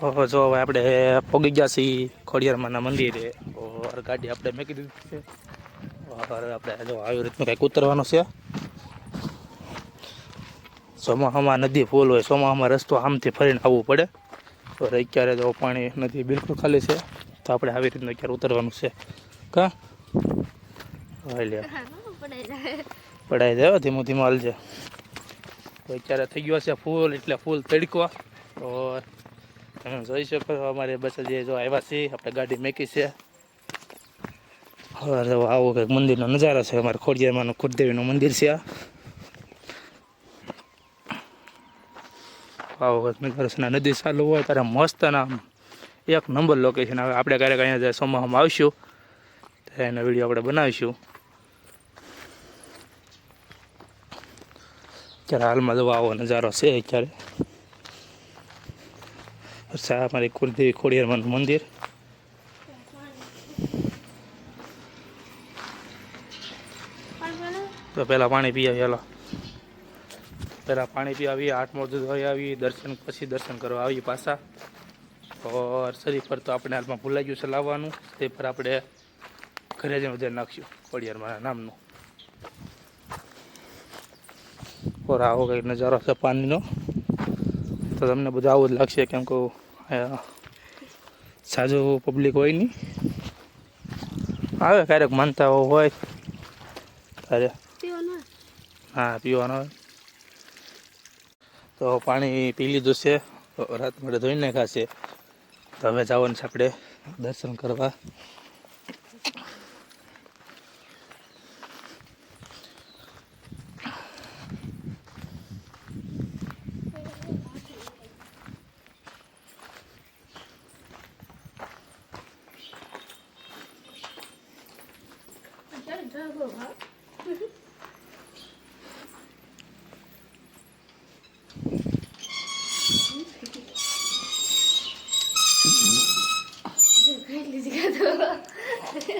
જો હવે આપણે પગી ગયા છીએ ખોડિયારમાંના મંદિરે. ઓર ગાડી આપણે મેકી દીધી છે. આપણે જો આવી રીતનું કંઈક ઉતરવાનું છે. ચોમાસામાં નદી ફૂલ હોય ચોમાસામાં રસ્તો આમથી ફરીને આવવું પડે. તો અત્યારે જો પાણી નદી બિલકુલ ખાલી છે. તો આપણે આવી રીતનું અત્યારે ઉતરવાનું છે. કા? લે પડાઈ જાય ધીમું ધીમું હાલજે. તો અત્યારે થઈ ગયો છે ફૂલ, એટલે ફૂલ તડકો. ઓર તમે જોઈ શકો છો અમારે બસ જે જો આવ્યા છીએ, આપણે ગાડી મેકી છે. હવે આવો કંઈક મંદિરનો નજારો છે. અમારે ખોડિયામાંનું ખુદદેવીનું મંદિર છે. આ આવો કંઈક નજારો છે નદી ચાલુ હોય, ત્યારે મસ્ત ના એક નંબર લોકેશન હવે આપણે ક્યારેક અહીંયા જે સોમામાં આવશું, ત્યારે એનો વીડિયો આપણે બનાવીશું. અત્યારે હાલમાં જવા આવો નજારો છે અત્યારે. સા અમારી કુલદેવી ખોડિયારમાંનું મંદિર તો પહેલાં પાણી પી આવી હાલો. પહેલાં પાણી પી આવીએ આઠમો ધોઈ આવી દર્શન, પછી દર્શન કરવા આવીએ પાછા. ઓર શરીર પર તો આપણે હાલમાં ભૂલાઈ ગયું છે લાવવાનું. તે પર આપણે ઘરે જઈને વધારે નાખ્યું ખોડિયારમાં નામનું. ઓર આવો કંઈક નજારો છે પાણીનો તો તમને બધું આવું જ લાગશે કેમ કે સાજો પબ્લિક હોય નહીં આવે ક્યારેક માનતા હોય. ત્યારે હા પીવાનો હોય. તો પાણી પી લીધું છે. રાત માટે ધોઈને ખાશે તો હવે જવાનું છે આપણે દર્શન કરવા.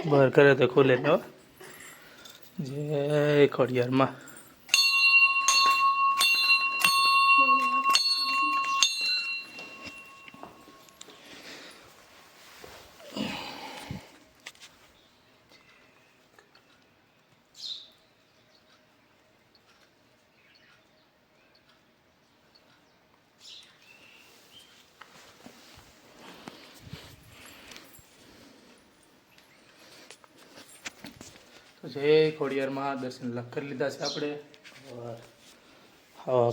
બહાર કરે તો ખોલે ને. જય ખોડિયારમાં જય ખોડિયારમાં દર્શન લખ કરી લીધા છે આપણે. હા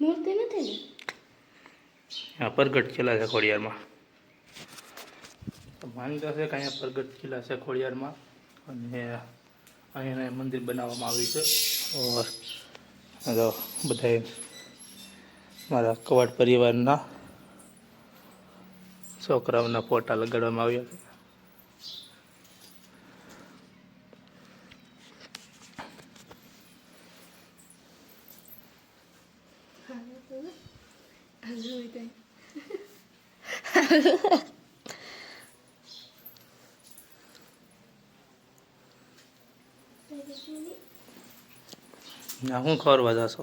મૂર્તિ નથી ને પ્રગટ કિલ્લા છે ખોડિયારમાં. તો માનતા છે કે અહીંયા પ્રગટ કિલ્લા છે ખોડિયારમાં. અને અહીંયા મંદિર બનાવવામાં આવ્યું છે. બધા મારા કવાડ પરિવારના છોકરાઓના ફોટા લગાડવામાં આવ્યા છે. ના હું ખબર જશો?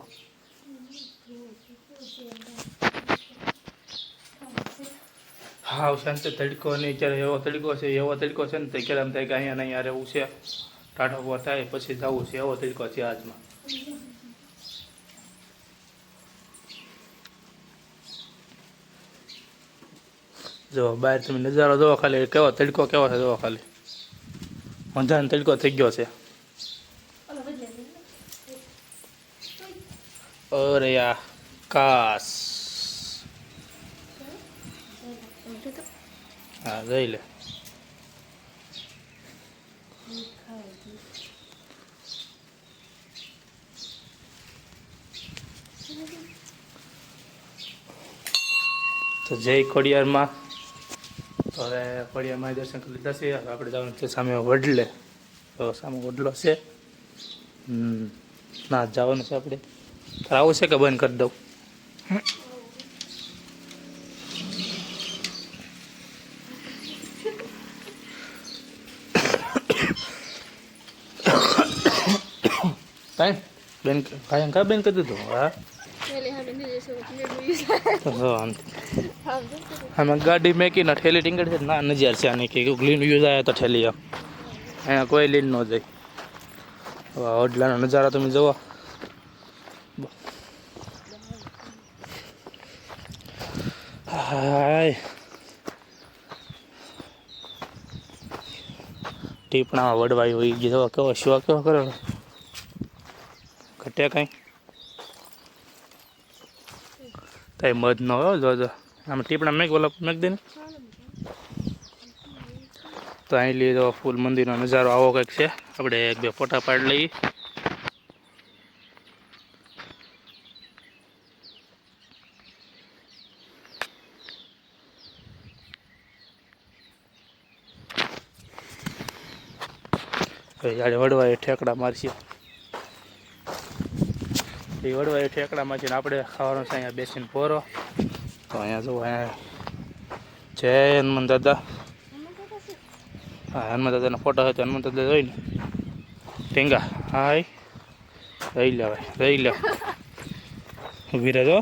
હા શાંતિ તડકો નહીં અત્યારે એવો તડકો છે એવો તડકો છે ને તો ક્યારે એમ થાય કે અહીંયા નહીં રહેવું છે. ટાઢો પર થાય પછી જવું છે એવો તડકો છે આજમાં. જો બહાર તમે નજારો જોવો ખાલી કેવો તડકો કેવો છે જોવો ખાલી. અંધારો તડકો થઈ ગયો છે. અરે યા કાસ. હા, જઈ લે. તો જય ખોડિયારમાં. તો હવે ખોડિયારમાં દર્શન કરી લીધા છે. હવે આપણે જવાનું છે સામે વડલે. તો સામે વડલો છે. ના, જવાનું છે આપણે. આવું છે કે બંધ કરી દઉં? કાંઈ બેન કાંઈ કા બેન કરી દીધું હા આમાં ગાડી મેકીને ઠેલી ટીંગડ છે ના નજર છે આની કે ગ્લીન યુઝ આવ્યા તો ઠેલી આમ અહીંયા કોઈ લીન ન જાય ઓડલાનો નજારો તમે જુઓ હાય ટીપણામાં વડવાઈ હોય જવા કેવો શો કેવો કરો ઘટે કાંઈ? કઈ મધ ન હોય, જો આમ ટીપણા મેક ઓલા મેક દે ને. તો અહીં લીધો ફૂલ મંદિરનો નજારો. આવો કંઈક છે. આપણે એક, બે ફોટા પાડી લઈએ. જ્યારે વડવાએ ઠેકડા મારશે. એ વડવા એ ઠેકડામાં છે ને આપણે ખાવાનું છે, અહીંયા બેસીને પોરો. તો અહીંયા જો અહીંયા જય હનુમાન દાદા. હા, હનુમાન દાદાનો ફોટો હોય તો હનુમાન દાદા જોઈ ને ટીંગા હાય રહી લે ભાઈ રહી લે. ઊભી રહેજો.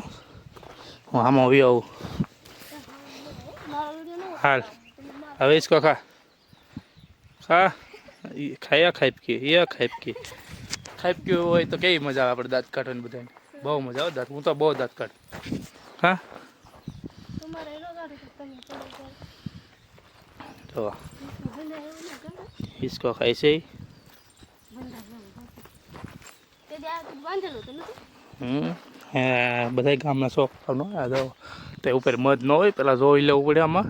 હું આમાં ઊભી આવું હાલ. હવે ઇસકો ખા. ખા. ખાયા ખાઈપ કે યા ખાઈપ કે થાપક્યું હોય તો કેવી મજા આવે આપણે દાંત કાઢવાની બધાને? બહુ મજા આવે દાંત. હું તો બહુ દાંત કાઢું. હા? તો હિસકો ખાય છે. હમ. હે બધા ગામના શોખનો આ તો તે ઉપર મધ ન હોય પેલા જોઈ લેવું પડે આમાં.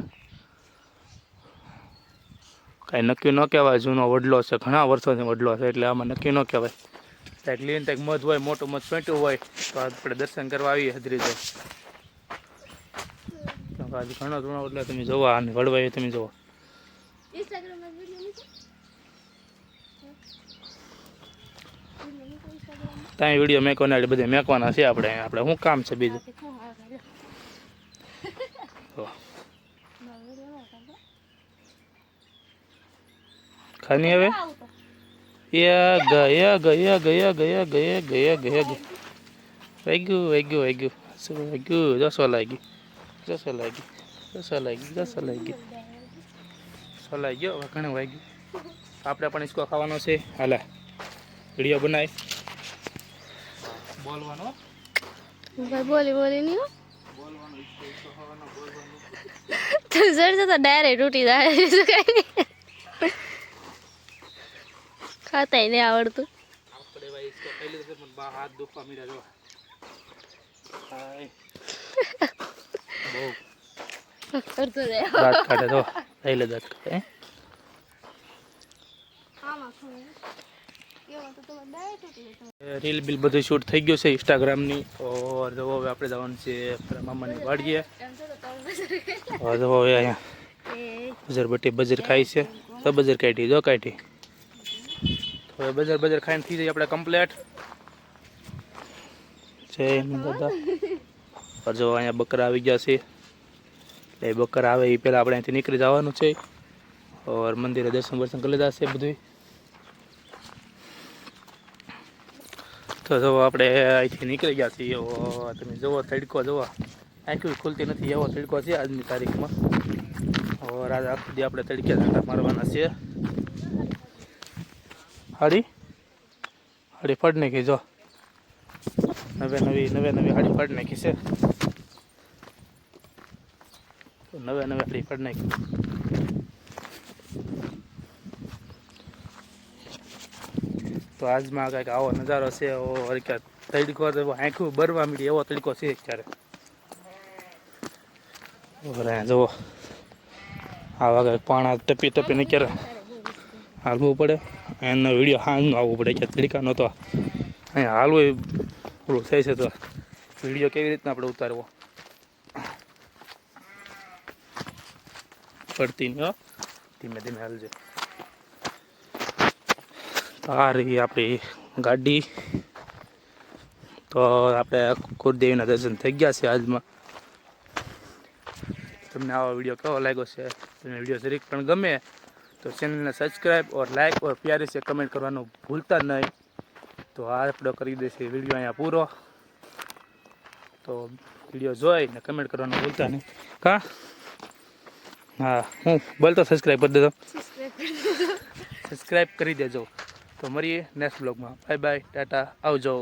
કાંઈ નક્કી ન કહેવાય જૂનો વડલો છે ઘણા વર્ષોથી વડલો છે એટલે આમાં નક્કી ન કહેવાય. ત્યાં લીન ત્યાં મધ હોય મોટું મધ છોટ્યું હોય તો આપણે દર્શન કરવા આવીએ હદરી જાય આજે ઘણો ધૂણો એટલે તમે જોવા અને વળવાય તમે જોવો. ત્યાં વીડિયો મેકવાના એટલે બધે મેકવાના છે આપણે. આપણે શું કામ છે બીજું? ખાની હવે? આવું તો યા ગયા ગયા ગયા ગયા ગયા ગયા ગયા ગયા વાગ્યું વાગ્યું વાગ્યું. શું વાગ્યું? દસો લાગી. દસો લાગી. દસો લાગી દસો લાગી. સો લાગી ગયો હવે ઘણું વાગ્યું. આપણે પણ ઇસકો ખાવાનો છે. હાલા, વીડિયો બનાવી બોલવાનો બોલી બોલી નહીં બોલવાનો તો ડાયરેક્ટ તૂટી જાય કઈ ખાતા નહીં આવડતું. રીલ બિલ બધું શૂટ થઈ ગયું છે ઇન્સ્ટાગ્રામની. ઓર જો હવે આપણે જવાનું છે મામાની વાડીએ. હવે જો હવે અહીંયા બજર બટી બજર ખાય છે. તો બજર કાઢી જો કાઢી. હવે બજાર બજાર ખાઈને થઈ જાય આપણે કમ્પ્લેટ છે પર જો અહીંયા બકરા આવી ગયા છે. એટલે બકરા આવે એ પહેલાં આપણે અહીંથી નીકળી જવાનું છે. ઓર મંદિરે દર્શન દર્શન કરી લીધા છે બધું તો જો આપણે અહીંથી નીકળી ગયા છીએ. ઓ, તમે જુઓ, તડકો જુઓ. આંખી ખુલતી નથી, એવો તડકો છે આજની તારીખમાં. ઓર આજ આખો દી આપણે તડકે ઝાંટા મારવાના છે. હાડી? હાડી ફાડી નાખી, જો. નવે નવી નવે નવી હાડી ફાડી નાખી છે. નવે નવે હાડી ફાડી નાખી. તો આજમાં કંઈક આવો નજારો છે ઓર કે તડકો તો આંખું બરવા મીડી એવો તડકો છે અત્યારે. ઓર જુઓ. આવા કંઈક પાણા ટપી ટપીને ક્યારે હાલવું પડે? એનો વીડિયો હાંજનો આવવો પડે કે તડકા નહોતો. અહીંયા હાલવું ઓલું થાય છે તો વીડિયો કેવી રીતના આપણે ઉતારવો? પડતી નહીં ધીમે ધીમે હાલજે. તો આ રહી આપણી ગાડી. તો આપણે કુરદેવીના દર્શન થઈ ગયા છે આજમાં. તમને આવો વીડિયો કેવો લાગ્યો છે? તમને વીડિયો જરીક પણ ગમે. તો ચેનલને સબસ્ક્રાઈબ ઓર લાઈક ઓર પ્યારે છે કમેન્ટ કરવાનું ભૂલતા નહીં. તો આ આપણો કરી દેશે. વીડિયો અહીંયા પૂરો. તો વીડિયો જોઈ ને કમેન્ટ કરવાનું ભૂલતા નહીં. કા? હા હું બોલતો સબસ્ક્રાઈબ કરી દેજો. સબસ્ક્રાઈબ કરી દેજો. તો મળીએ નેક્સ્ટ બ્લોગમાં બાય બાય ટાટા. આવજો.